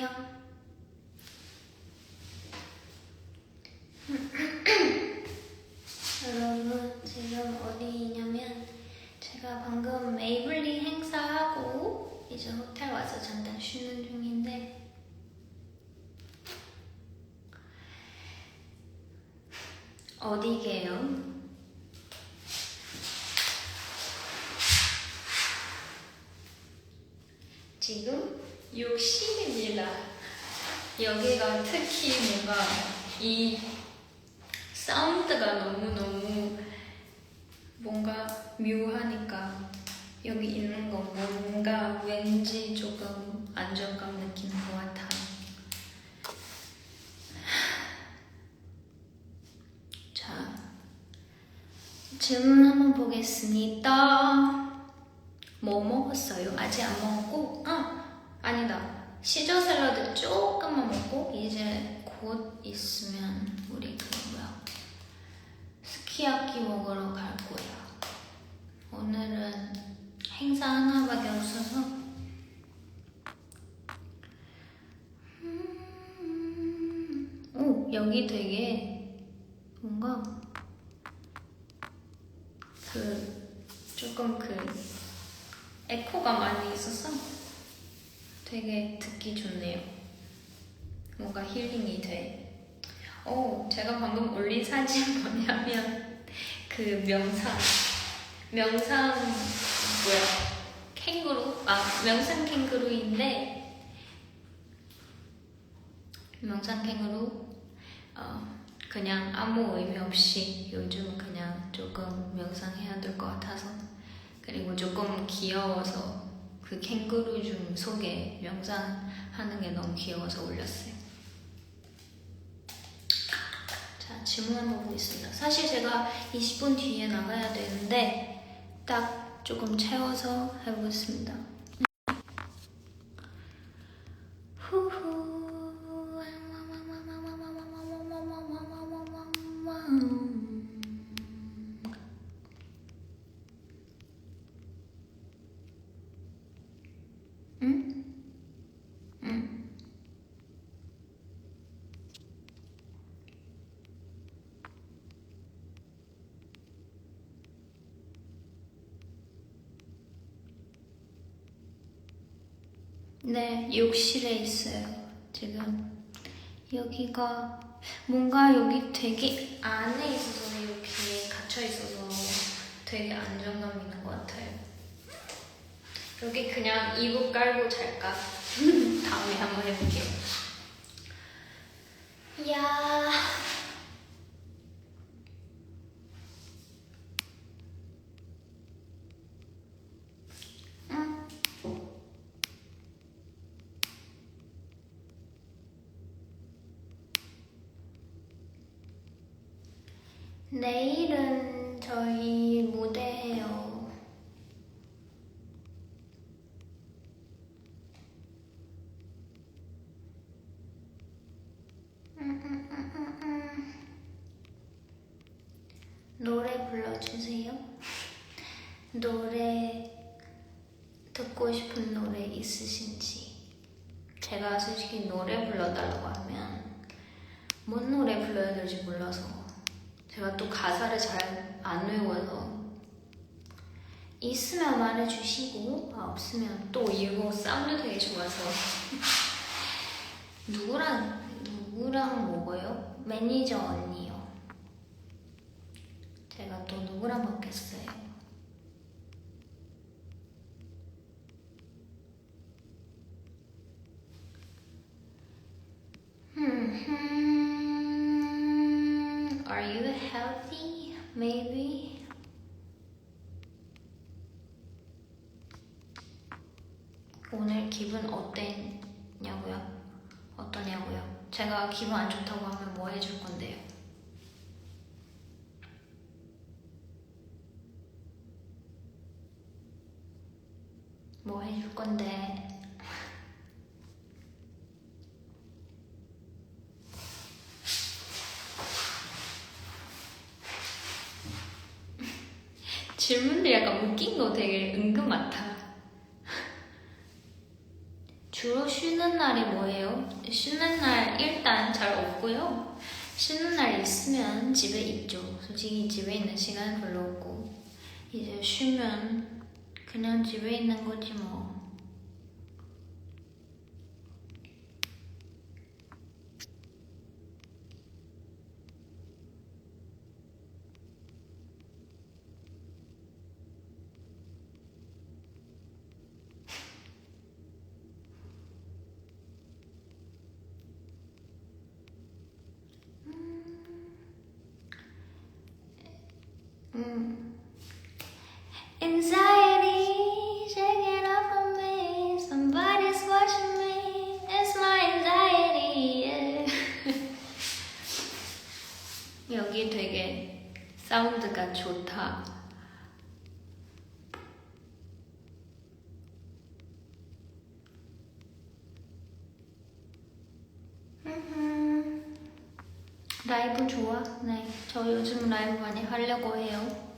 안녕. 여러분 지금 어디냐면 제가 방금 메이블리 행사하고 이제 호텔 와서 잠깐 쉬는 중인데 어디게요? 지금 욕실입니다. 여기가 특히 뭔가 이 사운드가 너무너무 뭔가 묘하니까 여기 있는 거 뭔가 왠지 조금 안정감 느끼는 것 같아요. 자, 질문 한번 보겠습니다. 뭐 먹었어요? 아직 안 먹었고? 아, 아니다. 시저 샐러드 조금만 먹고 이제 곧 있으면 우리 그 뭐야 스키야키 먹으러 갈 거야. 오늘은 행사 하나밖에 없어서 음, 오 여기 되게 뭔가 그 조금 그 에코가 많이 있어서 되게 듣기 좋네요. 뭔가 힐링이 돼. 오, 제가 방금 올린 사진 뭐냐면 그 명상, 명상 뭐야? 캥거루? 아, 명상 캥거루인데 명상 캥거루 어, 그냥 아무 의미 없이 요즘 그냥 조금 명상해야 될 것 같아서 그리고 조금 귀여워서 그 캥거루 중 속에 명상하는 게 너무 귀여워서 올렸어요. 자, 질문 한번 보겠습니다. 사실 제가 20분 뒤에 나가야 되는데 딱 조금 채워서 해보겠습니다. 네, 욕실에 있어요. 지금 여기가 뭔가 여기 되게 안에 있어서 이렇게 갇혀 있어서 되게 안정감 있는 것 같아요. 여기 그냥 이불 깔고 잘까? 다음에 한번 해볼게요. 야. 응. 내일은 저희 무대예요. 음, 음, 음, 음, 음. 노래 불러주세요. 노래 듣고 싶은 노래 있으신지. 제가 솔직히 노래 불러달라고 하면 뭔 노래 불러야 될지 몰라서 제가 또 가사를 잘 안 외워서 있으면 말해주시고 아, 없으면 또 이거 사운드 되게 좋아서 누구랑 누구랑 먹어요? 매니저 언니요. 제가 또 누구랑 먹겠어요? Hmm, Are you healthy? Maybe. 오늘 기분 어땠냐고요? 어떠냐고요? 제가 기분 안 좋다고 하면 뭐 해줄 건데요? 뭐 해줄 건데? 질문들 약간 웃긴 거 되게 은근 많다. 주로 쉬는 날이 뭐예요? 쉬는 날 일단 잘 없고요. 쉬는 날 있으면 집에 있죠. 솔직히 집에 있는 시간 별로 없고 이제 쉬면 그냥 집에 있는 거지 뭐. 좋다. 라이브 좋아? 네. 저 요즘 라이브 많이 하려고 해요.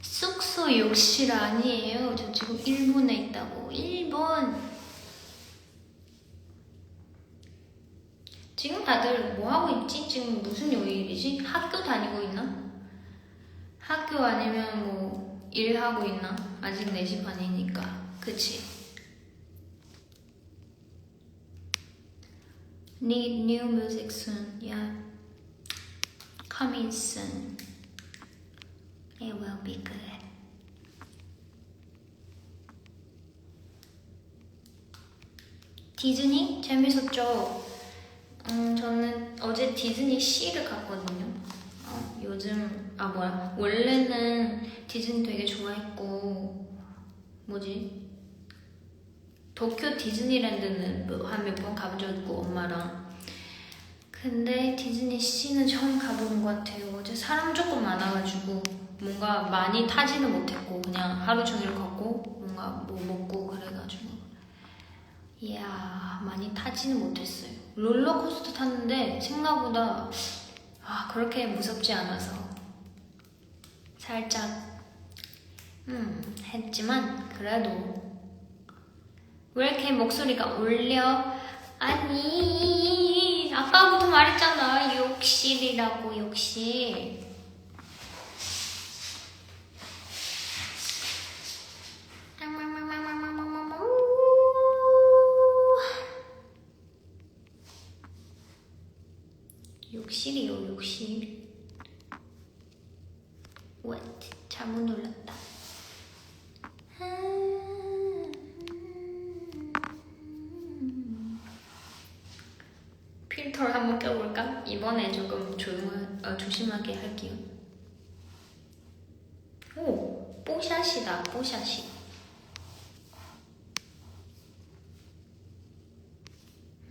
숙소 욕실 아니에요. 저 지금 일본에 있다고. 일본. 지금 다들 뭐 하고 있지? 지금 무슨 요일이지? 학교 다니고 있나? 학교 아니면 뭐 일하고 있나? 아직 4시 반이니까. 그치? Need new music soon. Yeah. Coming soon. It will be good. 디즈니 재밌었죠? 음, 저는 어제 디즈니 시를 갔거든요. 어, 요즘 아 뭐야 원래는 디즈니 되게 좋아했고 뭐지 도쿄 디즈니랜드는 뭐한몇번 있고 엄마랑 근데 디즈니 시는 처음 가보는 것 같아요. 어제 사람 조금 많아가지고 뭔가 많이 타지는 못했고 그냥 하루 종일 걷고 뭔가 뭐 먹고 그래가지고 이야 많이 타지는 못했어요. 롤러코스터 탔는데 생각보다 아 그렇게 무섭지 않아서. 살짝 음 했지만 그래도. 왜 이렇게 목소리가 울려? 아니 아까부터 말했잖아. 욕실이라고 욕실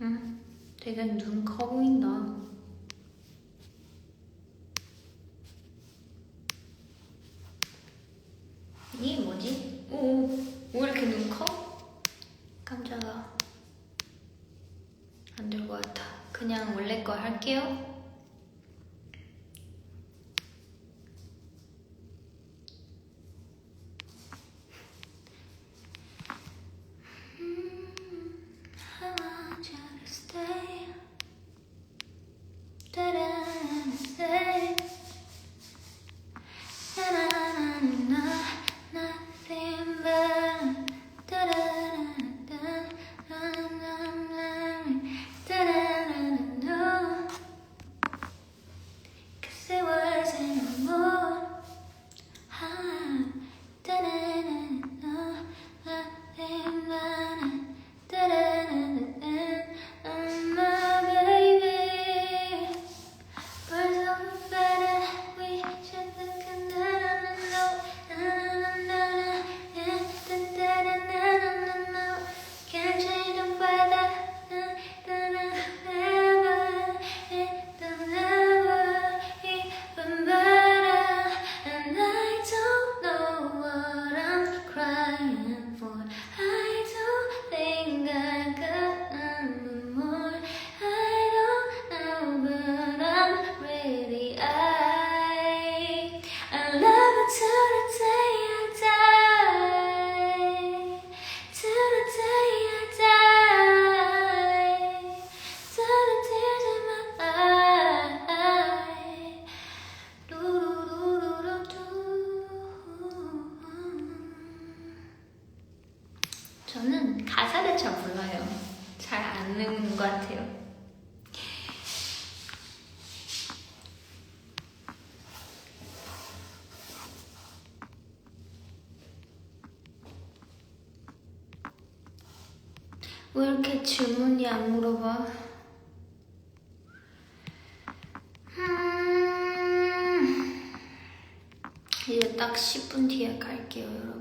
음, 되게 눈 커 보인다. 이게 뭐지? 오, 왜 이렇게 눈 커? 깜짝아. 안 될 것 같아. 그냥 원래 거 할게요. 잘 몰라요. 잘 안 외우는 것 같아요. 왜 이렇게 질문이 안 물어봐? 음, 이제 딱 10분 뒤에 갈게요, 여러분.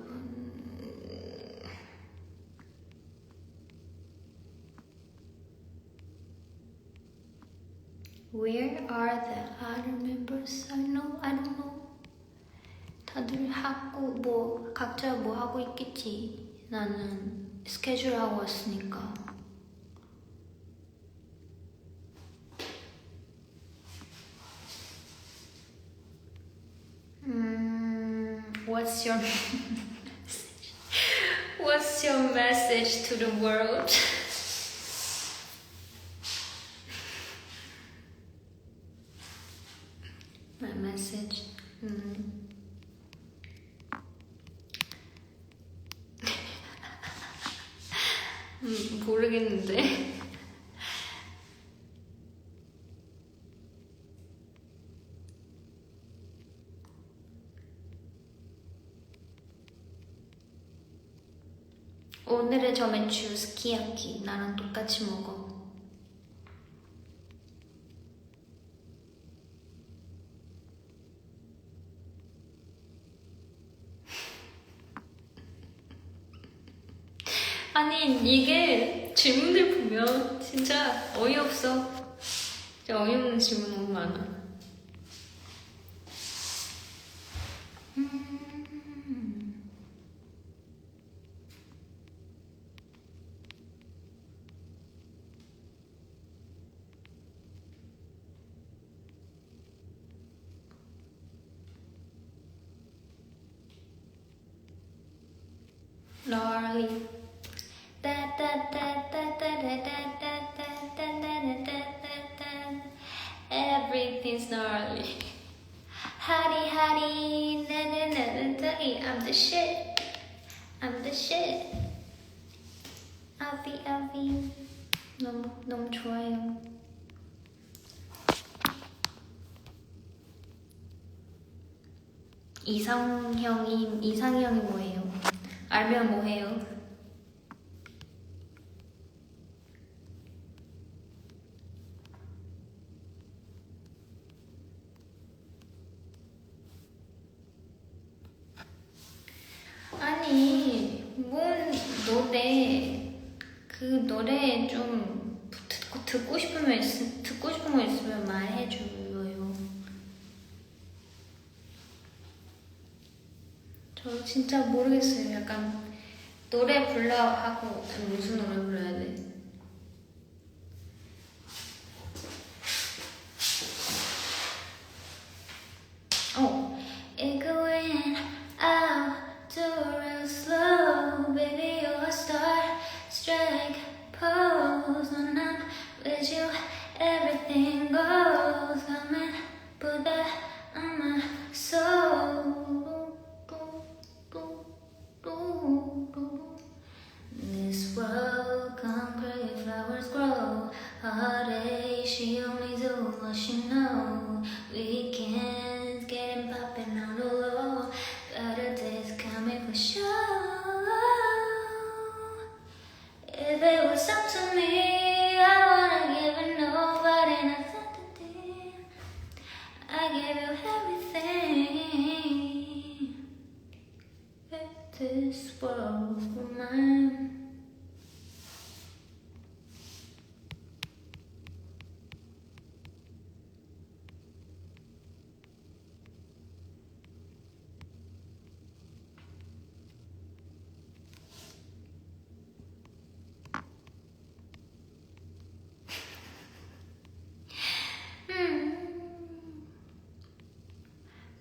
나는 스케줄 하고 왔으니까. 음, what's your What's your message to the world? 오늘의 저매추 스키야키 나랑 똑같이 먹어. 아니 이게 질문들 보면 진짜 어이없어. 진짜 어이없는 질문 너무 많아. 음. 널리 Everything's gnarly. Hottie, hottie, na na na na na. I'm the shit. I'm the shit. 아비 아비. 너무 너무 좋아요. 이상형이 이상형이 뭐예요? 알면 뭐해요? 아니 뭔 노래 그 노래 좀 듣고 듣고 싶으면 있, 듣고 싶은 거 있으면 말해줘요. 저 진짜 모르겠어요. 약간 노래 불러 하고 무슨 노래 불러야 돼?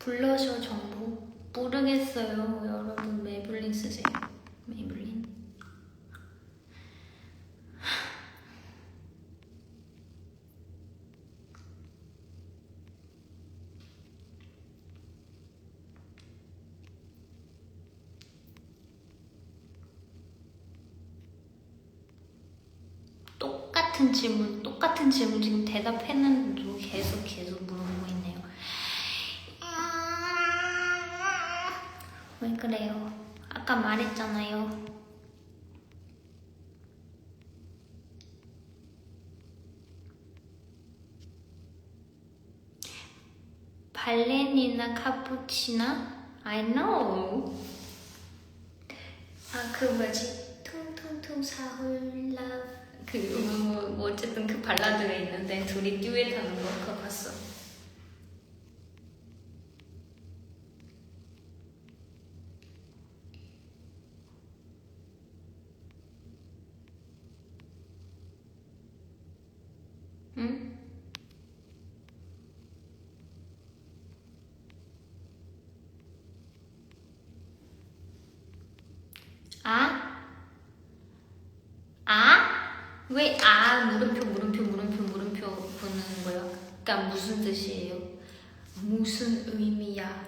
블러셔 정보 모르겠어요. 여러분 메이블린 쓰세요. 메이블린. 똑같은 질문, 똑같은 질문 지금 대답했는데도 계속 계속 물어보고 있네요. 왜 그래요? 아까 말했잖아요. 발렌이나 카푸치나? I know. 아, 그 뭐지? 퉁퉁퉁 사흘 라 그, 뭐, 뭐, 어쨌든 그 발라드가 있는데 둘이 듀엣 하는 거 그거 봤어. 응? 아? 아? 왜 아? 물음표 물음표 물음표 물음표 보는 거야? 무슨 뜻이에요? 무슨 의미야?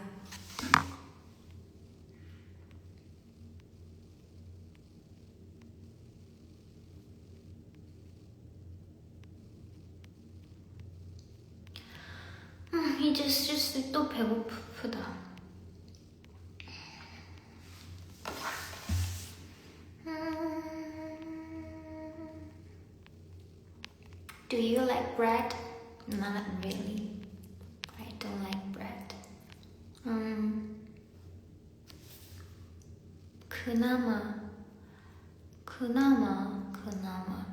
음, 이제 슬슬 또 배고프다. Do you like bread? Not really. I don't like bread. 음, 그나마, 그나마, 그나마.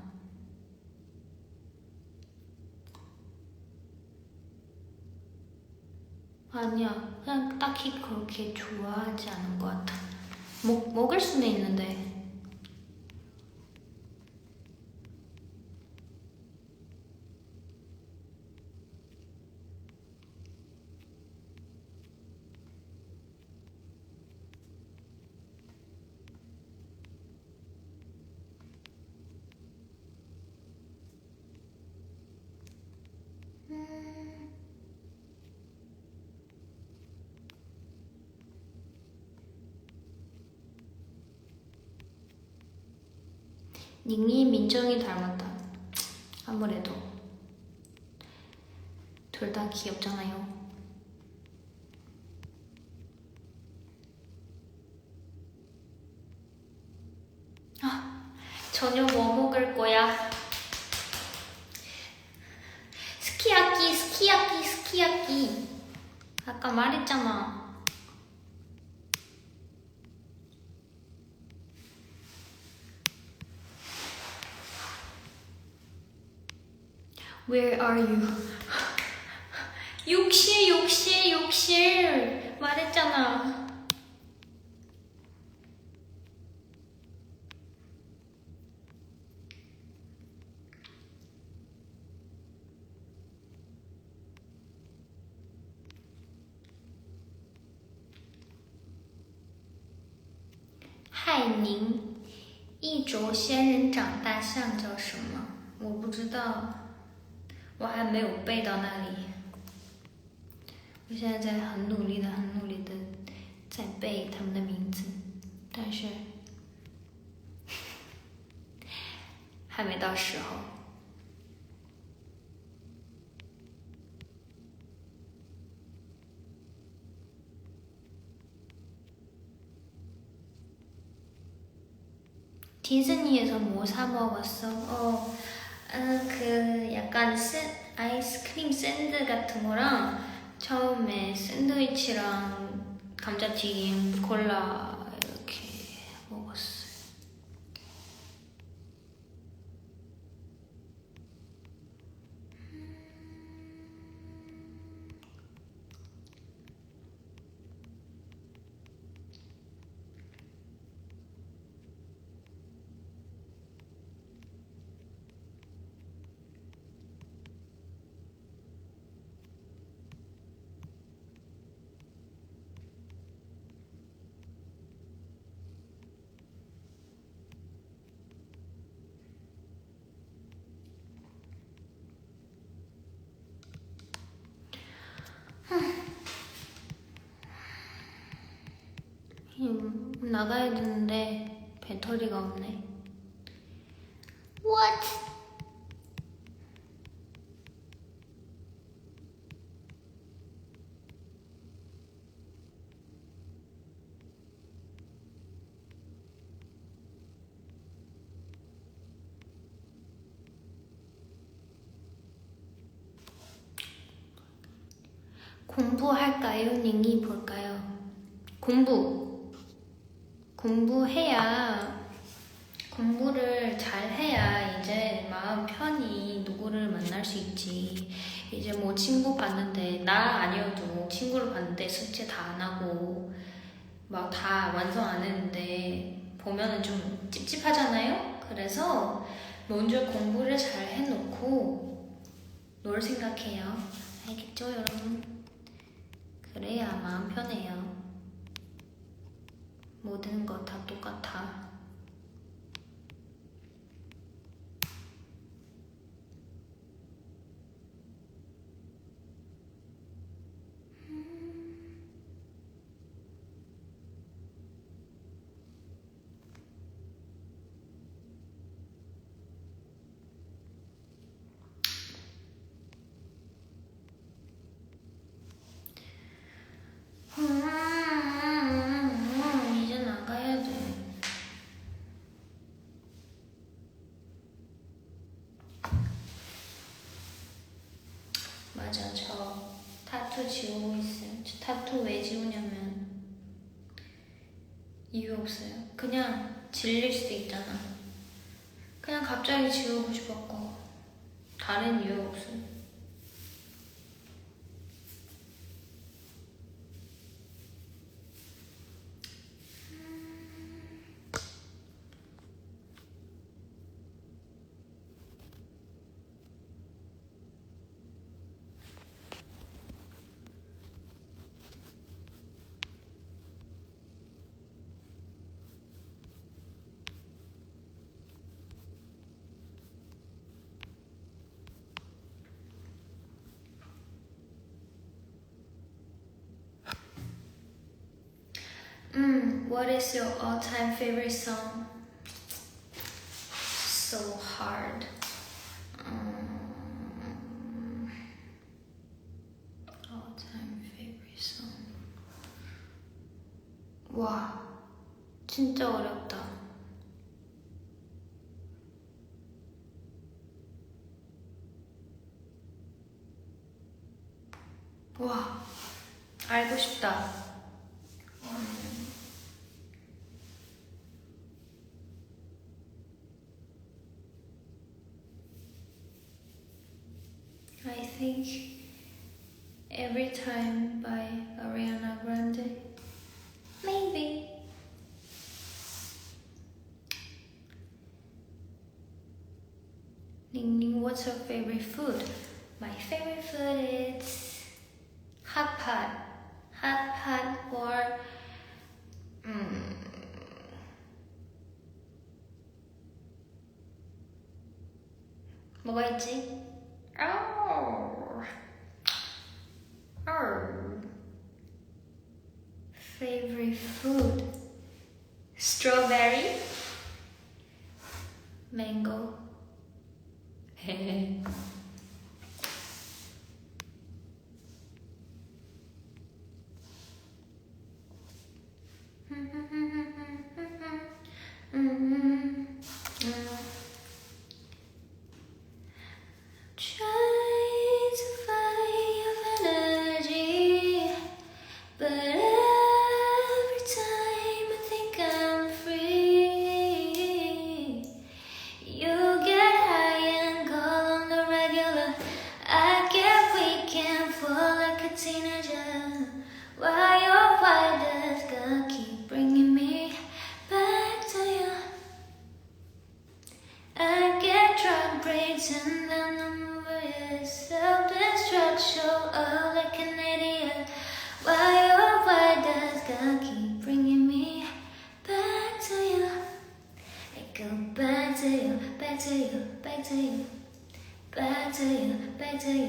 아니야, 그냥 딱히 그렇게 좋아하지 않은 것 같아. 먹, 먹을 수는 있는데. 닝이 민정이 닮았다. 아무래도 둘 다 귀엽잖아요. are you? 욕실, 욕실, 욕실. 말했잖아.嗨宁，一轴仙人掌大象叫什么？我不知道。 我还没有背到那里。我现在在很努力的很努力的在背他们的名字。但是还没到时候。听说你也是摩擦摩擦摩擦哦 아, 그 약간 샌, 아이스크림 샌드 같은 거랑 처음에 샌드위치랑 감자튀김, 콜라 이렇게 먹었어요. 음, 나가야 되는데 배터리가 없네. 공부할까요? 닝이 볼까요? 공부. 공부해야 공부를 잘 해야 이제 마음 편히 누구를 만날 수 있지. 이제 뭐 친구 봤는데 나 아니어도 친구를 봤는데 숙제 다 안 하고 막 다 완성 안 했는데 보면은 좀 찝찝하잖아요. 그래서 먼저 공부를 잘 해놓고 놀 생각해요. 알겠죠, 여러분? 그래야 마음 편해요. 모든 거다 똑같아. 음, 이제 나가야 돼. 맞아, 저 지우고 있어요. 저 타투 왜 지우냐면 이유 없어요. 그냥 질릴 수도 있잖아. 그냥 갑자기 지우고 싶었고 다른 이유 what is your all-time favorite song? So hard. Um, all-time favorite song. 와, 진짜 어렵다. 와, 알고 싶다. think every time by Ariana Grande. Maybe. Ning Ning, what's your favorite food? My favorite food is hot pot. Hot pot or mm, 뭐가 있지?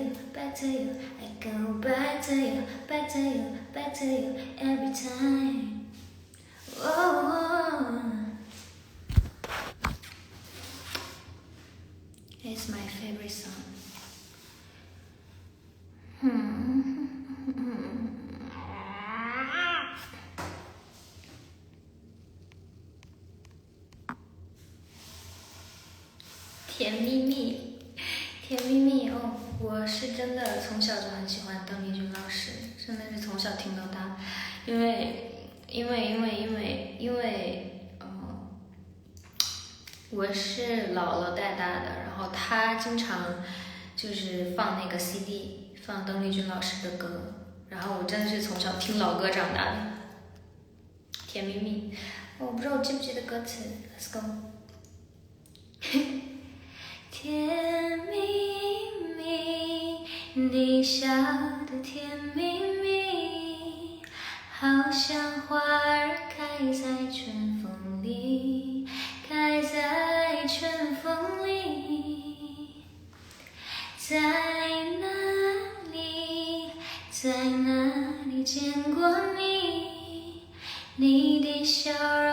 You, back to you. I go back to you, back to you, back to you every time. Oh. It's my favorite song. Hmm. 经常就是放那个 CD，放邓丽君老师的歌，然后我真的是从小听老歌长大的，《甜蜜蜜》，我不知道我记不记得歌词，Let's go。甜蜜蜜，你笑的甜蜜蜜，好像花儿开在春在哪里，在哪里见过你？你的笑容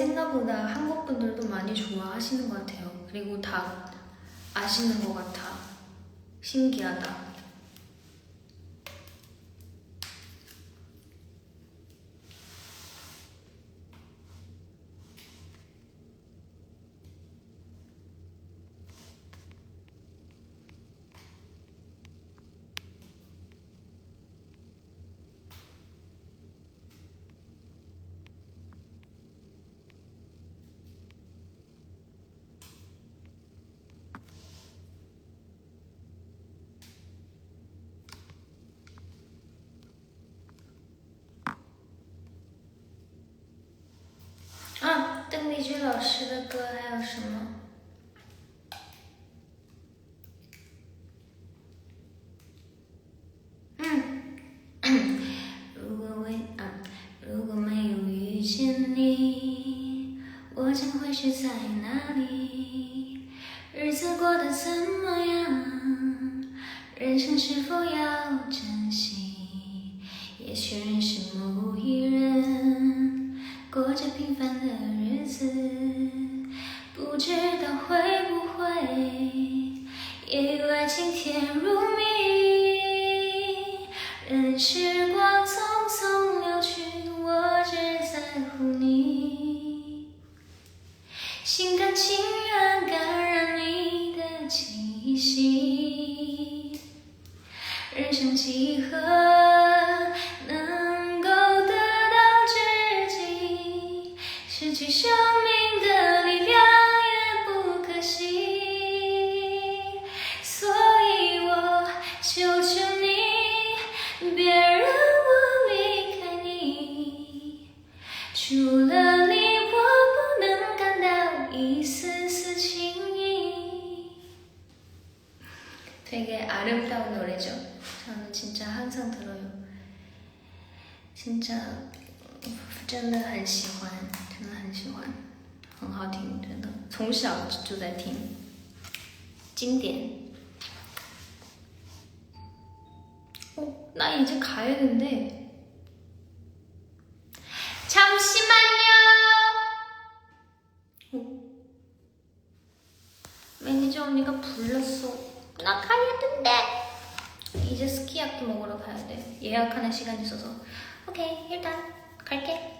생각보다 한국 분들도 많이 좋아하시는 것 같아요. 그리고 다 아시는 것 같아. 신기하다. 歌还有什么？嗯，如果为啊，如果没有遇见你，我将会是在哪里？日子过得怎么样？人生是否要珍惜？也许认识某一人，过着平凡的日子，不知道会不会意外晴天如谜，人世。真的很喜欢，真的很喜欢，很好听，真的，从小就在听，经典。 어, 나 이제 가야 된대. 잠시만요. 어? 매니저 언니가 불렀어. 나 가야 된대. 이제 스키야키 먹으러 가야 돼. 예약하는 시간이 있어서. 오케이, 일단 갈게.